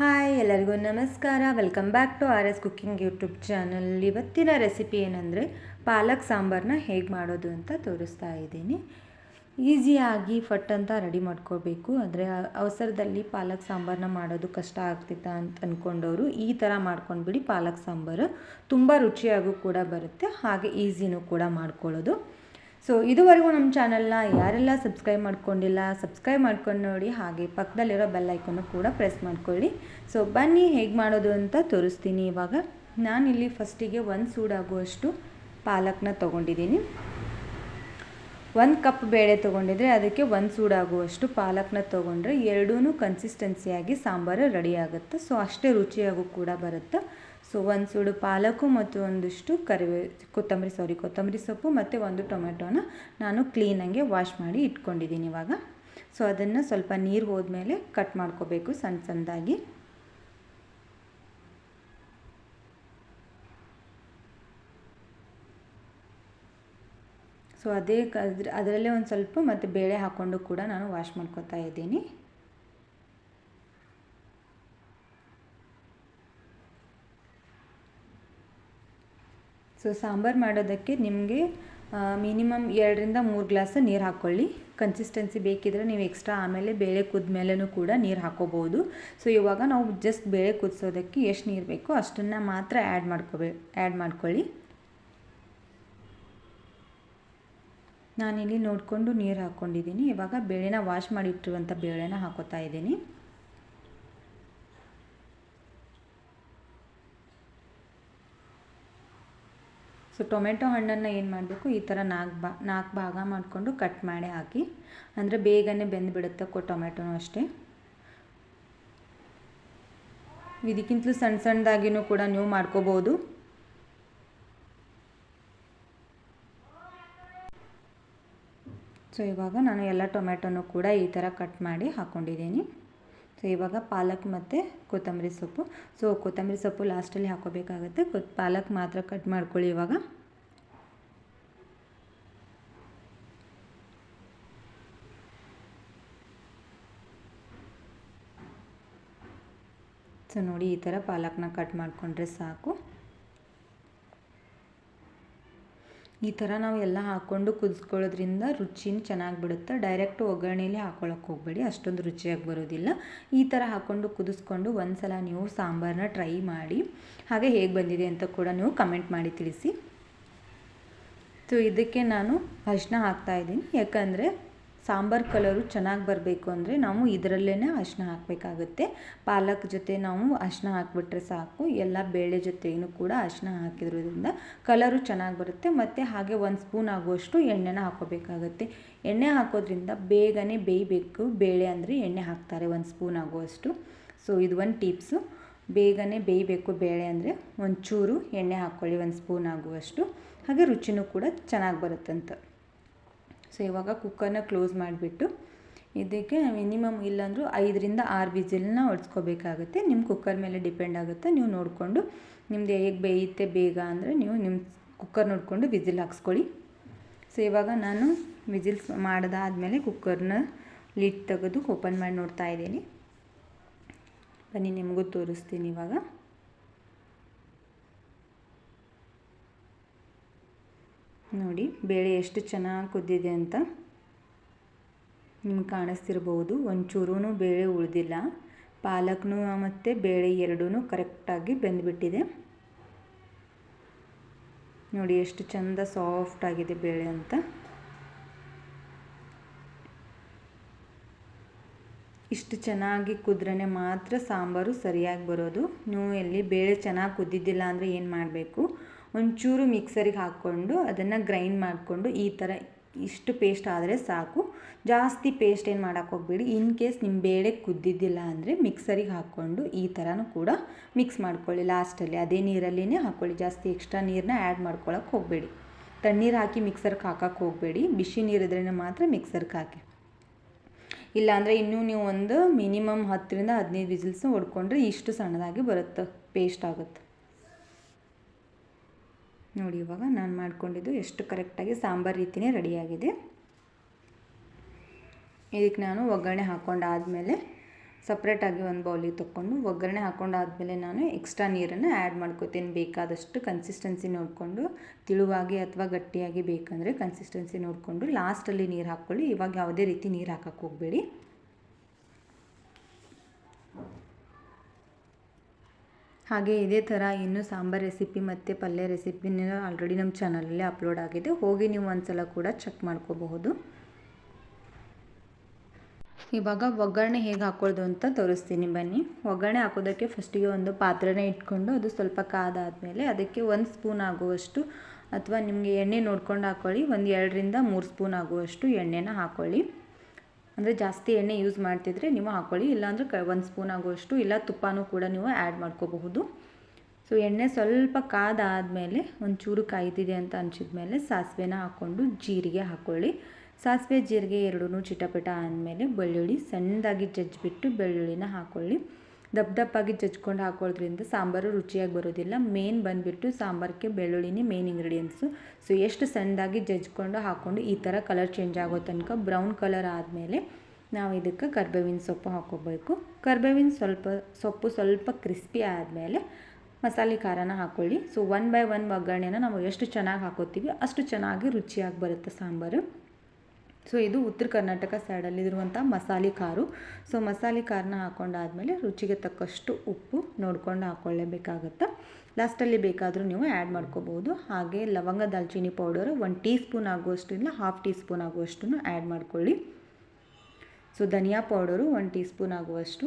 Hi, ಎಲ್ಲರಿಗೂ ನಮಸ್ಕಾರ. Welcome back to R S cooking YouTube channel ಇವತ್ತಿನ ರೆಸಿಪಿ ಏನಂದರೆ ಪಾಲಕ್ ಸಾಂಬಾರನ್ನ ಹೇಗೆ ಮಾಡೋದು ಅಂತ ತೋರಿಸ್ತಾ ಇದ್ದೀನಿ. ಈಸಿಯಾಗಿ ಫಟ್ ಅಂತ ರೆಡಿ ಮಾಡ್ಕೋಬೇಕು. ಅಂದರೆ ಅವಸರದಲ್ಲಿ ಪಾಲಕ್ ಸಾಂಬಾರನ್ನ ಮಾಡೋದು ಕಷ್ಟ ಆಗ್ತಿತ್ತ ಅಂತ ಅಂದ್ಕೊಂಡವರು ಈ ಥರ ಮಾಡ್ಕೊಂಡ್ಬಿಡಿ ಪಾಲಕ್ ಸಾಂಬಾರು. ತುಂಬ ರುಚಿಯಾಗೂ ಕೂಡ ಬರುತ್ತೆ, ಹಾಗೆ ಈಸಿನೂ ಕೂಡ ಮಾಡ್ಕೊಳ್ಳೋದು. ಸೊ ಇದುವರೆಗೂ ನಮ್ಮ ಚಾನಲ್ನ ಯಾರೆಲ್ಲ ಸಬ್ಸ್ಕ್ರೈಬ್ ಮಾಡ್ಕೊಂಡಿಲ್ಲ ಸಬ್ಸ್ಕ್ರೈಬ್ ಮಾಡ್ಕೊಂಡು ನೋಡಿ, ಹಾಗೆ ಪಕ್ಕದಲ್ಲಿರೋ ಬೆಲ್ ಐಕನ್ನು ಕೂಡ ಪ್ರೆಸ್ ಮಾಡ್ಕೊಳ್ಳಿ. ಸೊ ಬನ್ನಿ ಹೇಗೆ ಮಾಡೋದು ಅಂತ ತೋರಿಸ್ತೀನಿ ಇವಾಗ. ನಾನಿಲ್ಲಿ ಫಸ್ಟಿಗೆ ಒಂದು ಸೂಡಾಗುವಷ್ಟು ಪಾಲಕ್ನ ತೊಗೊಂಡಿದ್ದೀನಿ. ಒಂದು ಕಪ್ ಬೇಳೆ ತೊಗೊಂಡಿದ್ರೆ ಅದಕ್ಕೆ ಒಂದು ಸೂಡಾಗುವಷ್ಟು ಪಾಲಕ್ನ ತೊಗೊಂಡ್ರೆ ಎರಡೂ ಕನ್ಸಿಸ್ಟೆನ್ಸಿಯಾಗಿ ಸಾಂಬಾರು ರೆಡಿ ಆಗುತ್ತೆ. ಸೊ ಅಷ್ಟೇ ರುಚಿಯಾಗೂ ಕೂಡ ಬರುತ್ತೆ. ಸೊ ಒಂದು ಸೂಡು ಪಾಲಕು ಮತ್ತು ಒಂದಿಷ್ಟು ಕರಿವೆ, ಕೊತ್ತಂಬರಿ ಸಾರಿ ಕೊತ್ತಂಬರಿ ಸೊಪ್ಪು ಮತ್ತು ಒಂದು ಟೊಮೆಟೊನ ನಾನು ಕ್ಲೀನಾಗೆ ವಾಶ್ ಮಾಡಿ ಇಟ್ಕೊಂಡಿದ್ದೀನಿ ಇವಾಗ. ಸೊ ಅದನ್ನು ಸ್ವಲ್ಪ ನೀರು ಹೋದ್ಮೇಲೆ ಕಟ್ ಮಾಡ್ಕೋಬೇಕು ಸಣ್ಣ ಸಣ್ಣದಾಗಿ ಸೊ ಅದೇ ಅದ್ರ ಅದರಲ್ಲೇ ಒಂದು ಸ್ವಲ್ಪ ಮತ್ತು ಬೇಳೆ ಹಾಕ್ಕೊಂಡು ಕೂಡ ನಾನು ವಾಶ್ ಮಾಡ್ಕೊತಾ ಇದ್ದೀನಿ. ಸೊ ಸಾಂಬಾರು ಮಾಡೋದಕ್ಕೆ ನಿಮಗೆ ಮಿನಿಮಮ್ ಎರಡರಿಂದ ಮೂರು ಗ್ಲಾಸ್ ನೀರು ಹಾಕ್ಕೊಳ್ಳಿ ಕನ್ಸಿಸ್ಟೆನ್ಸಿ ಬೇಕಿದ್ರೆ ನೀವು ಎಕ್ಸ್ಟ್ರಾ ಆಮೇಲೆ ಬೇಳೆ ಕುದ್ಮೇಲೂ ಕೂಡ ನೀರು ಹಾಕೋಬೋದು ಸೊ ಇವಾಗ ನಾವು ಜಸ್ಟ್ ಬೇಳೆ ಕುದಿಸೋದಕ್ಕೆ ಎಷ್ಟು ನೀರು ಬೇಕೋ ಅಷ್ಟನ್ನು ಮಾತ್ರ ಆ್ಯಡ್ ಮಾಡ್ಕೋಬೇ ಆ್ಯಡ್ ಮಾಡ್ಕೊಳ್ಳಿ. ನಾನಿಲ್ಲಿ ನೋಡಿಕೊಂಡು ನೀರು ಹಾಕ್ಕೊಂಡಿದ್ದೀನಿ ಇವಾಗ ಬೇಳೆನ ವಾಶ್ ಮಾಡಿಟ್ಟಿರುವಂಥ ಬೇಳೆನ ಹಾಕೋತಾ ಇದ್ದೀನಿ. ಸೊ ಟೊಮೆಟೊ ಹಣ್ಣನ್ನು ಏನು ಮಾಡಬೇಕು? ಈ ಥರ ನಾಲ್ಕು ಬಾ, ನಾಲ್ಕು ಭಾಗ ಮಾಡಿಕೊಂಡು ಕಟ್ ಮಾಡಿ ಹಾಕಿ, ಅಂದರೆ ಬೇಗನೆ ಬೆಂದುಬಿಡುತ್ತೆ ಕೊ ಟೊಮೆಟೊನೂ ಅಷ್ಟೇ. ಇದಕ್ಕಿಂತಲೂ ಸಣ್ಣ ಸಣ್ಣದಾಗಿನೂ ಕೂಡ ನೀವು ಮಾಡ್ಕೋಬೋದು. ಸೊ ಇವಾಗ ನಾನು ಎಲ್ಲ ಟೊಮೆಟೊನೂ ಕೂಡ ಈ ಥರ ಕಟ್ ಮಾಡಿ ಹಾಕ್ಕೊಂಡಿದ್ದೀನಿ ಸೊ ಇವಾಗ ಪಾಲಕ್ ಮತ್ತು ಕೊತ್ತಂಬರಿ ಸೊಪ್ಪು. ಸೊ ಕೊತ್ತಂಬರಿ ಸೊಪ್ಪು ಲಾಸ್ಟಲ್ಲಿ ಹಾಕೋಬೇಕಾಗುತ್ತೆ. ಪಾಲಕ್ ಮಾತ್ರ ಕಟ್ ಮಾಡ್ಕೊಳ್ಳಿ ಇವಾಗ. ಸೊ ನೋಡಿ ಈ ಥರ ಪಾಲಕ್ನ ಕಟ್ ಮಾಡಿಕೊಂಡ್ರೆ ಸಾಕು. ಈ ಥರ ನಾವು ಎಲ್ಲ ಹಾಕ್ಕೊಂಡು ಕುದಿಸ್ಕೊಳ್ಳೋದ್ರಿಂದ ರುಚಿನ ಚೆನ್ನಾಗಿ ಬಿಡುತ್ತೆ. ಡೈರೆಕ್ಟ್ ಒಗ್ಗರಣೆಯಲ್ಲಿ ಹಾಕ್ಕೊಳ್ಳೋಕೆ ಹೋಗಬೇಡಿ, ಅಷ್ಟೊಂದು ರುಚಿಯಾಗಿ ಬರೋದಿಲ್ಲ. ಈ ಥರ ಹಾಕ್ಕೊಂಡು ಕುದಿಸ್ಕೊಂಡು ಒಂದು ಸಲ ನೀವು ಸಾಂಬಾರನ್ನ ಟ್ರೈ ಮಾಡಿ. ಹಾಗೆ ಹೇಗೆ ಬಂದಿದೆ ಅಂತ ಕೂಡ ನೀವು ಕಮೆಂಟ್ ಮಾಡಿ ತಿಳಿಸಿ. ಸೊ ಇದಕ್ಕೆ ನಾನು ಅರಿಶಿನ ಹಾಕ್ತಾಯಿದ್ದೀನಿ ಯಾಕಂದರೆ ಸಾಂಬಾರು ಕಲರು ಚೆನ್ನಾಗಿ ಬರಬೇಕು ಅಂದರೆ ನಾವು ಇದರಲ್ಲೇ ಅರಿಶಿನ ಹಾಕಬೇಕಾಗುತ್ತೆ. ಪಾಲಕ್ ಜೊತೆ ನಾವು ಅರಿಶಿನ ಹಾಕಿಬಿಟ್ರೆ ಸಾಕು. ಎಲ್ಲ ಬೇಳೆ ಜೊತೆಗೂ ಕೂಡ ಅರಿಶಿನ ಹಾಕಿರೋದ್ರಿಂದ ಕಲರು ಚೆನ್ನಾಗಿ ಬರುತ್ತೆ. ಮತ್ತು ಹಾಗೆ ಒಂದು ಸ್ಪೂನ್ ಆಗುವಷ್ಟು ಎಣ್ಣೆನ ಹಾಕೋಬೇಕಾಗುತ್ತೆ ಎಣ್ಣೆ ಹಾಕೋದ್ರಿಂದ ಬೇಗನೆ ಬೇಯಬೇಕು. ಬೇಳೆ ಅಂದರೆ ಎಣ್ಣೆ ಹಾಕ್ತಾರೆ ಒಂದು ಸ್ಪೂನ್ ಆಗುವಷ್ಟು. ಸೊ ಇದು ಒಂದು ಟಿಪ್ಸು. ಬೇಗನೆ ಬೇಯಬೇಕು ಬೇಳೆ ಅಂದರೆ ಒಂಚೂರು ಎಣ್ಣೆ ಹಾಕ್ಕೊಳ್ಳಿ ಒಂದು ಸ್ಪೂನ್ ಆಗುವಷ್ಟು. ಹಾಗೆ ರುಚಿನೂ ಕೂಡ ಚೆನ್ನಾಗಿ ಬರುತ್ತಂತ. ಸೊ ಇವಾಗ ಕುಕ್ಕರ್ನ ಕ್ಲೋಸ್ ಮಾಡಿಬಿಟ್ಟು ಇದಕ್ಕೆ ಮಿನಿಮಮ್ ಇಲ್ಲಾಂದರೂ ಐದರಿಂದ ಆರು ವಿಜಿಲ್ನ ಹೊಡ್ಸ್ಕೋಬೇಕಾಗುತ್ತೆ ನಿಮ್ಮ ಕುಕ್ಕರ್ ಮೇಲೆ ಡಿಪೆಂಡ್ ಆಗುತ್ತೆ. ನೀವು ನೋಡಿಕೊಂಡು ನಿಮ್ಮದು ಹೇಗೆ ಬೇಯುತ್ತೆ ಬೇಗ ಅಂದರೆ ನೀವು ನಿಮ್ಮ ಕುಕ್ಕರ್ ನೋಡಿಕೊಂಡು ವಿಜಿಲ್ ಹಾಕ್ಸ್ಕೊಳ್ಳಿ. ಸೊ ಇವಾಗ ನಾನು ವಿಸಿಲ್ಸ್ ಮಾಡಿದಾದ್ಮೇಲೆ ಕುಕ್ಕರ್ನ ಲಿಡ್ ತೆಗೆದು ಓಪನ್ ಮಾಡಿ ನೋಡ್ತಾ ಇದ್ದೀನಿ. ಬನ್ನಿ, ನಿಮಗೂ ತೋರಿಸ್ತೀನಿ ಇವಾಗ. ನೋಡಿ, ಬೇಳೆ ಎಷ್ಟು ಚೆನ್ನಾಗಿ ಕುದ್ದಿದೆ ಅಂತ ನಿಮ್ಗೆ ಕಾಣಿಸ್ತಿರ್ಬೋದು. ಒಂಚೂರೂ ಬೇಳೆ ಉಳಿದಿಲ್ಲ. ಪಾಲಕ್ನು ಮತ್ತು ಬೇಳೆ ಎರಡೂ ಕರೆಕ್ಟಾಗಿ ಬೆಂದುಬಿಟ್ಟಿದೆ. ನೋಡಿ, ಎಷ್ಟು ಚಂದ ಸಾಫ್ಟ್ ಆಗಿದೆ ಬೇಳೆ ಅಂತ. ಇಷ್ಟು ಚೆನ್ನಾಗಿ ಕುದ್ರೆ ಮಾತ್ರ ಸಾಂಬಾರು ಸರಿಯಾಗಿ ಬರೋದು. ನೀವು ಎಲ್ಲಿ ಬೇಳೆ ಚೆನ್ನಾಗಿ ಕುದ್ದಿದ್ದಿಲ್ಲ ಅಂದರೆ ಏನು ಮಾಡಬೇಕು? ಒಂಚೂರು ಮಿಕ್ಸರಿಗೆ ಹಾಕ್ಕೊಂಡು ಅದನ್ನು ಗ್ರೈಂಡ್ ಮಾಡಿಕೊಂಡು ಈ ಥರ ಇಷ್ಟು ಪೇಸ್ಟ್ ಆದರೆ ಸಾಕು. ಜಾಸ್ತಿ ಪೇಸ್ಟ್ ಏನು ಮಾಡೋಕ್ಕೆ ಹೋಗ್ಬೇಡಿ. ಇನ್ ಕೇಸ್ ನಿಮ್ಮ ಬೇಳೆ ಕುದ್ದಿದ್ದಿಲ್ಲ ಅಂದರೆ ಮಿಕ್ಸರಿಗೆ ಹಾಕ್ಕೊಂಡು ಈ ಥರನೂ ಕೂಡ ಮಿಕ್ಸ್ ಮಾಡ್ಕೊಳ್ಳಿ. ಲಾಸ್ಟಲ್ಲಿ ಅದೇ ನೀರಲ್ಲೇ ಹಾಕ್ಕೊಳ್ಳಿ. ಜಾಸ್ತಿ ಎಕ್ಸ್ಟ್ರಾ ನೀರನ್ನ ಆ್ಯಡ್ ಮಾಡ್ಕೊಳಕ್ಕೆ ಹೋಗಬೇಡಿ. ತಣ್ಣೀರು ಹಾಕಿ ಮಿಕ್ಸರ್ಗೆ ಹಾಕೋಕ್ಕೆ ಹೋಗಬೇಡಿ. ಬಿಸಿ ನೀರಿದ್ರೇ ಮಾತ್ರ ಮಿಕ್ಸರ್ಗೆ ಹಾಕಿ. ಇಲ್ಲಾಂದರೆ ಇನ್ನೂ ನೀವು ಒಂದು ಮಿನಿಮಮ್ ಹತ್ತರಿಂದ ಹದಿನೈದು ವಿಸಿಲ್ಸ್ ಹೊಡ್ಕೊಂಡ್ರೆ ಇಷ್ಟು ಸಣ್ಣದಾಗಿ ಬರುತ್ತೆ, ಪೇಸ್ಟ್ ಆಗುತ್ತೆ. ನೋಡಿ ಇವಾಗ ನಾನು ಮಾಡ್ಕೊಂಡಿದ್ದು ಎಷ್ಟು ಕರೆಕ್ಟಾಗಿ ಸಾಂಬಾರು ರೀತಿಯೇ ರೆಡಿಯಾಗಿದೆ. ಇದಕ್ಕೆ ನಾನು ಒಗ್ಗರಣೆ ಹಾಕ್ಕೊಂಡಾದಮೇಲೆ ಸಪ್ರೇಟಾಗಿ ಒಂದು ಬೌಲಿಗೆ ತೊಗೊಂಡು ಒಗ್ಗರಣೆ ಹಾಕ್ಕೊಂಡಾದಮೇಲೆ ನಾನು ಎಕ್ಸ್ಟ್ರಾ ನೀರನ್ನು ಆ್ಯಡ್ ಮಾಡ್ಕೋತೀನಿ. ಬೇಕಾದಷ್ಟು ಕನ್ಸಿಸ್ಟೆನ್ಸಿ ನೋಡಿಕೊಂಡು ತಿಳುವಾಗಿ ಅಥವಾ ಗಟ್ಟಿಯಾಗಿ ಬೇಕಂದರೆ ಕನ್ಸಿಸ್ಟೆನ್ಸಿ ನೋಡಿಕೊಂಡು ಲಾಸ್ಟಲ್ಲಿ ನೀರು ಹಾಕ್ಕೊಳ್ಳಿ. ಇವಾಗ ಯಾವುದೇ ರೀತಿ ನೀರು ಹಾಕಕ್ಕೆ ಹೋಗಬೇಡಿ. ಹಾಗೆ ಇದೇ ಥರ ಇನ್ನೂ ಸಾಂಬಾರ್ ರೆಸಿಪಿ ಮತ್ತು ಪಲ್ಯ ರೆಸಿಪಿನ ಆಲ್ರೆಡಿ ನಮ್ಮ ಚಾನಲಲ್ಲಿ ಅಪ್ಲೋಡ್ ಆಗಿದೆ. ಹೋಗಿ ನೀವು ಒಂದ್ಸಲ ಕೂಡ ಚೆಕ್ ಮಾಡ್ಕೋಬಹುದು. ಇವಾಗ ಒಗ್ಗರಣೆ ಹೇಗೆ ಹಾಕೋದು ಅಂತ ತೋರಿಸ್ತೀನಿ ಬನ್ನಿ. ಒಗ್ಗರಣೆ ಹಾಕೋದಕ್ಕೆ ಫಸ್ಟಿಗೆ ಒಂದು ಪಾತ್ರೆನೇ ಇಟ್ಕೊಂಡು ಅದು ಸ್ವಲ್ಪ ಕಾದಾದಮೇಲೆ ಅದಕ್ಕೆ ಒಂದು ಸ್ಪೂನ್ ಆಗುವಷ್ಟು ಅಥವಾ ನಿಮಗೆ ಎಣ್ಣೆ ನೋಡ್ಕೊಂಡು ಹಾಕ್ಕೊಳ್ಳಿ ಒಂದು ಎರಡರಿಂದ ಮೂರು ಸ್ಪೂನ್ ಆಗುವಷ್ಟು ಎಣ್ಣೆನ ಹಾಕ್ಕೊಳ್ಳಿ ಅಂದರೆ ಜಾಸ್ತಿ ಎಣ್ಣೆ ಯೂಸ್ ಮಾಡ್ತಿದ್ರೆ ನೀವು ಹಾಕ್ಕೊಳ್ಳಿ ಇಲ್ಲಾಂದರೆ ಕ, ಒಂದು ಸ್ಪೂನ್ ಆಗುವಷ್ಟು, ಇಲ್ಲ ತುಪ್ಪನೂ ಕೂಡ ನೀವು ಆ್ಯಡ್ ಮಾಡ್ಕೋಬಹುದು. ಸೊ ಎಣ್ಣೆ ಸ್ವಲ್ಪ ಕಾದಾದಮೇಲೆ ಒಂಚೂರು ಕಾಯ್ದಿದೆ ಅಂತ ಅನಿಸಿದ ಮೇಲೆ ಸಾಸಿವೆನ ಹಾಕ್ಕೊಂಡು ಜೀರಿಗೆ ಹಾಕ್ಕೊಳ್ಳಿ ಸಾಸಿವೆ ಜೀರಿಗೆ ಎರಡೂ ಚಿಟಪಟ ಆದಮೇಲೆ ಬೆಳ್ಳುಳ್ಳಿ ಸಣ್ಣದಾಗಿ ಜಜ್ಜಿಬಿಟ್ಟು ಬೆಳ್ಳುಳ್ಳಿನ ಹಾಕ್ಕೊಳ್ಳಿ ದಪ್ಪ ದಪ್ಪಾಗಿ ಜಜ್ಕೊಂಡು ಹಾಕೊಳ್ಳೋದ್ರಿಂದ ಸಾಂಬಾರು ರುಚಿಯಾಗಿ ಬರೋದಿಲ್ಲ. ಮೇನ್ ಬಂದುಬಿಟ್ಟು ಸಾಂಬಾರಿಗೆ ಬೆಳ್ಳುಳ್ಳಿನೇ ಮೇನ್ ಇಂಗ್ರೀಡಿಯೆಂಟ್ಸು ಸೊ ಎಷ್ಟು ಸಣ್ಣದಾಗಿ ಜಜ್ಕೊಂಡು ಹಾಕ್ಕೊಂಡು ಈ ಥರ ಕಲರ್ ಚೇಂಜ್ ಆಗೋ ತನಕ ಬ್ರೌನ್ ಕಲರ್ ಆದಮೇಲೆ ನಾವು ಇದಕ್ಕೆ ಕರ್ಬೇವಿನ ಸೊಪ್ಪು ಹಾಕ್ಕೋಬೇಕು ಕರ್ಬೇವಿನ ಸ್ವಲ್ಪ, ಸೊಪ್ಪು ಸ್ವಲ್ಪ ಕ್ರಿಸ್ಪಿ ಆದಮೇಲೆ ಮಸಾಲೆ ಖಾರನ ಹಾಕ್ಕೊಳ್ಳಿ ಸೊ ಒನ್ ಬೈ ಒನ್ ಒಗ್ಗರಣೆನ ನಾವು ಎಷ್ಟು ಚೆನ್ನಾಗಿ ಹಾಕೋತೀವಿ ಅಷ್ಟು ಚೆನ್ನಾಗಿ ರುಚಿಯಾಗಿ ಬರುತ್ತೆ ಸಾಂಬಾರು. ಸೊ ಇದು ಉತ್ತರ ಕರ್ನಾಟಕ ಸೈಡಲ್ಲಿರುವಂಥ ಮಸಾಲೆ ಖಾರು. ಸೊ ಮಸಾಲೆ ಖಾರನ ಹಾಕ್ಕೊಂಡಾದಮೇಲೆ ರುಚಿಗೆ ತಕ್ಕಷ್ಟು ಉಪ್ಪು ನೋಡ್ಕೊಂಡು ಹಾಕ್ಕೊಳ್ಳೇಬೇಕಾಗತ್ತೆ ಲಾಸ್ಟಲ್ಲಿ ಬೇಕಾದರೂ ನೀವು ಆ್ಯಡ್ ಮಾಡ್ಕೋಬೋದು. ಹಾಗೆ ಲವಂಗ ದಾಲ್ಚಿನ್ನಿ ಪೌಡರ್ ಒಂದು ಟೀ ಸ್ಪೂನ್ ಆಗುವಷ್ಟು ಇಲ್ಲ ಹಾಫ್ ಟೀ ಸ್ಪೂನ್ ಆಗುವಷ್ಟು ಆ್ಯಡ್ ಮಾಡ್ಕೊಳ್ಳಿ. ಸೊ ಧನಿಯಾ ಪೌಡರು ಒಂದು ಟೀ ಸ್ಪೂನ್ ಆಗುವಷ್ಟು.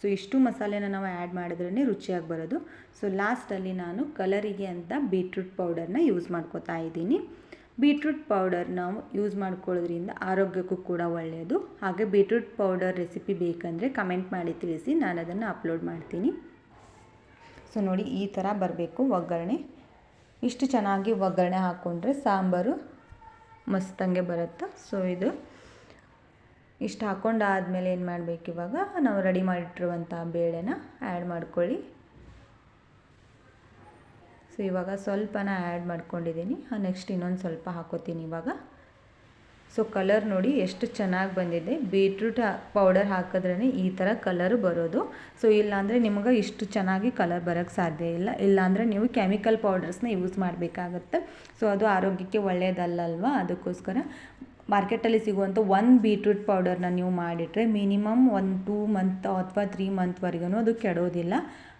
ಸೊ ಇಷ್ಟು ಮಸಾಲೆನ ನಾವು ಆ್ಯಡ್ ಮಾಡಿದ್ರೇ ರುಚಿಯಾಗಿ ಬರೋದು. ಸೊ ಲಾಸ್ಟಲ್ಲಿ ನಾನು ಕಲರಿಗೆ ಅಂತ ಬೀಟ್ರೂಟ್ ಪೌಡರ್ನ ಯೂಸ್ ಮಾಡ್ಕೋತಾ ಇದ್ದೀನಿ. ಬೀಟ್ರೂಟ್ ಪೌಡರ್ ನಾವು ಯೂಸ್ ಮಾಡ್ಕೊಳ್ಳೋದ್ರಿಂದ ಆರೋಗ್ಯಕ್ಕೂ ಕೂಡ ಒಳ್ಳೆಯದು. ಹಾಗೆ ಬೀಟ್ರೂಟ್ ಪೌಡರ್ ರೆಸಿಪಿ ಬೇಕಂದರೆ ಕಮೆಂಟ್ ಮಾಡಿ ತಿಳಿಸಿ ನಾನು ಅದನ್ನು ಅಪ್ಲೋಡ್ ಮಾಡ್ತೀನಿ. ಸೊ ನೋಡಿ, ಈ ಥರ ಬರಬೇಕು ಒಗ್ಗರಣೆ. ಇಷ್ಟು ಚೆನ್ನಾಗಿ ಒಗ್ಗರಣೆ ಹಾಕ್ಕೊಂಡ್ರೆ ಸಾಂಬಾರು ಮಸ್ತಂಗೆ ಬರುತ್ತೆ? ಸೊ ಇದು ಇಷ್ಟು ಹಾಕ್ಕೊಂಡಾದ್ಮೇಲೆ ಏನು ಮಾಡಬೇಕು ಇವಾಗ? ನಾವು ರೆಡಿ ಮಾಡಿಟ್ಟಿರುವಂಥ ಬೇಳೆನ ಆ್ಯಡ್ ಮಾಡ್ಕೊಳ್ಳಿ. ಸೊ ಇವಾಗ ಸ್ವಲ್ಪನ ಆ್ಯಡ್ ಮಾಡ್ಕೊಂಡಿದ್ದೀನಿ ನೆಕ್ಸ್ಟ್ ಇನ್ನೊಂದು ಸ್ವಲ್ಪ ಹಾಕೋತೀನಿ ಇವಾಗ. ಸೊ ಕಲರ್ ನೋಡಿ ಎಷ್ಟು ಚೆನ್ನಾಗಿ ಬಂದಿದೆ. ಬೀಟ್ರೂಟ್ ಪೌಡರ್ ಹಾಕಿದ್ರೇ ಈ ಥರ ಕಲರು ಬರೋದು. ಸೊ ಇಲ್ಲಾಂದರೆ ನಿಮಗೆ ಇಷ್ಟು ಚೆನ್ನಾಗಿ ಕಲರ್ ಬರೋಕ್ಕೆ ಸಾಧ್ಯ ಇಲ್ಲ. ಇಲ್ಲಾಂದರೆ ನೀವು ಕೆಮಿಕಲ್ ಪೌಡರ್ಸ್ನ ಯೂಸ್ ಮಾಡಬೇಕಾಗತ್ತೆ. ಸೊ ಅದು ಆರೋಗ್ಯಕ್ಕೆ ಒಳ್ಳೆಯದಲ್ಲಲ್ವಾ ಅದಕ್ಕೋಸ್ಕರ ಮಾರ್ಕೆಟಲ್ಲಿ ಸಿಗುವಂಥ ಒಂದು ಬೀಟ್ರೂಟ್ ಪೌಡರ್ನ ನೀವು ಮಾಡಿಟ್ರೆ ಮಿನಿಮಮ್ ಒಂದು ಟೂ ಮಂತ್ ಅಥವಾ ತ್ರೀ ಮಂತ್ವರೆಗೂ ಅದು ಕೆಡೋದಿಲ್ಲ.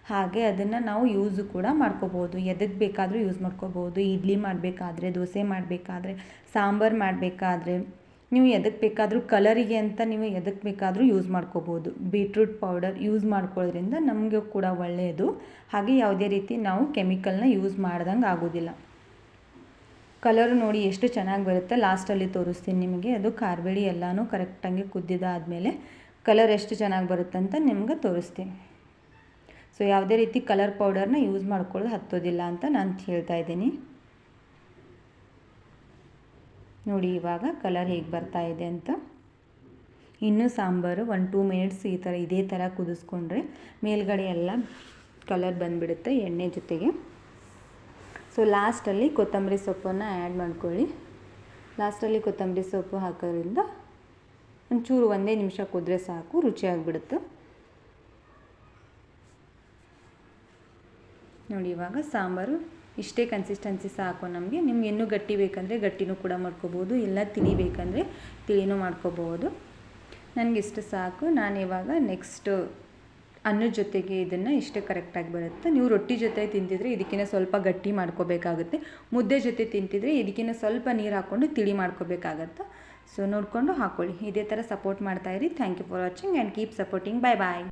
ಹಾಗೆ ಅದನ್ನು ನಾವು ಯೂಸು ಕೂಡ ಮಾಡ್ಕೋಬೋದು. ಎದಕ್ಕೆ ಬೇಕಾದರೂ ಯೂಸ್ ಮಾಡ್ಕೋಬೋದು. ಇಡ್ಲಿ ಮಾಡಬೇಕಾದ್ರೆ, ದೋಸೆ ಮಾಡಬೇಕಾದ್ರೆ, ಸಾಂಬಾರು ಮಾಡಬೇಕಾದ್ರೆ. ನೀವು ಎದಕ್ಕೆ ಬೇಕಾದರೂ ಕಲರಿಗೆ ಅಂತ ನೀವು ಎದಕ್ಕೆ ಬೇಕಾದರೂ ಯೂಸ್ ಮಾಡ್ಕೋಬೋದು. ಬೀಟ್ರೂಟ್ ಪೌಡರ್ ಯೂಸ್ ಮಾಡ್ಕೊಳ್ಳೋದ್ರಿಂದ ನಮಗೆ ಕೂಡ ಒಳ್ಳೆಯದು ಹಾಗೆ ಯಾವುದೇ ರೀತಿ ನಾವು ಕೆಮಿಕಲ್ನ ಯೂಸ್ ಮಾಡ್ದಂಗೆ ಆಗೋದಿಲ್ಲ. ಕಲರ್ ನೋಡಿ ಎಷ್ಟು ಚೆನ್ನಾಗಿ ಬರುತ್ತೆ ಲಾಸ್ಟಲ್ಲಿ ತೋರಿಸ್ತೀನಿ ನಿಮಗೆ. ಅದು ಕಾರ್ಬೇಡಿ ಎಲ್ಲನೂ ಕರೆಕ್ಟಾಗಿ ಕುದ್ದಿದಾದಮೇಲೆ ಕಲರ್ ಎಷ್ಟು ಚೆನ್ನಾಗಿ ಬರುತ್ತೆ ಅಂತ ನಿಮ್ಗೆ ತೋರಿಸ್ತೀನಿ. ಸೊ ಯಾವುದೇ ರೀತಿ ಕಲರ್ ಪೌಡರ್ನ ಯೂಸ್ ಮಾಡ್ಕೊಳ್ಳೋದು ಹತ್ತೋದಿಲ್ಲ ಅಂತ ನಾನು ಹೇಳ್ತಾ ಇದ್ದೀನಿ. ನೋಡಿ, ಇವಾಗ ಕಲರ್ ಹೇಗೆ ಬರ್ತಾ ಇದೆ ಅಂತ. ಇನ್ನೂ ಸಾಂಬಾರು ಒನ್ ಟೂ ಮಿನಿಟ್ಸ್ ಈ ಥರ ಇದೇ ಥರ ಕುದಿಸ್ಕೊಂಡ್ರೆ ಮೇಲ್ಗಡೆ ಎಲ್ಲ ಕಲರ್ ಬಂದುಬಿಡುತ್ತೆ ಎಣ್ಣೆ ಜೊತೆಗೆ. ಸೊ ಲಾಸ್ಟಲ್ಲಿ ಕೊತ್ತಂಬರಿ ಸೊಪ್ಪನ್ನು ಆ್ಯಡ್ ಮಾಡ್ಕೊಳ್ಳಿ. ಲಾಸ್ಟಲ್ಲಿ ಕೊತ್ತಂಬರಿ ಸೊಪ್ಪು ಹಾಕೋದ್ರಿಂದ ಒಂಚೂರು ಒಂದೇ ನಿಮಿಷ ಕುದ್ರೆ ಸಾಕು ರುಚಿಯಾಗಿಬಿಡುತ್ತೆ ನೋಡಿ, ಇವಾಗ ಸಾಂಬಾರು ಇಷ್ಟೇ ಕನ್ಸಿಸ್ಟೆನ್ಸಿ ಸಾಕು ನಮಗೆ. ನಿಮ್ಗೆ ಇನ್ನೂ ಗಟ್ಟಿ ಬೇಕಂದರೆ ಗಟ್ಟಿನೂ ಕೂಡ ಮಾಡ್ಕೋಬೋದು, ಇಲ್ಲ ತಿಳಿ ಬೇಕಂದರೆ ತಿಳಿನೂ ಮಾಡ್ಕೋಬೋದು. ನನಗೆ ಇಷ್ಟು ಸಾಕು. ನಾನು ಇವಾಗ ನೆಕ್ಸ್ಟು ಅನ್ನದ ಜೊತೆಗೆ ಇದನ್ನು ಇಷ್ಟೇ ಕರೆಕ್ಟಾಗಿ ಬರುತ್ತೆ. ನೀವು ರೊಟ್ಟಿ ಜೊತೆ ತಿಂತಿದ್ರೆ ಇದಕ್ಕಿಂತ ಸ್ವಲ್ಪ ಗಟ್ಟಿ ಮಾಡ್ಕೋಬೇಕಾಗುತ್ತೆ. ಮುದ್ದೆ ಜೊತೆ ತಿಂತಿದ್ರೆ ಇದಕ್ಕಿಂತ ಸ್ವಲ್ಪ ನೀರು ಹಾಕ್ಕೊಂಡು ತಿಳಿ ಮಾಡ್ಕೋಬೇಕಾಗತ್ತೆ. ಸೊ ನೋಡಿಕೊಂಡು ಹಾಕ್ಕೊಳ್ಳಿ ಇದೇ ಥರ support ಮಾಡ್ತಾಯಿರಿ thank you for watching and keep supporting bye bye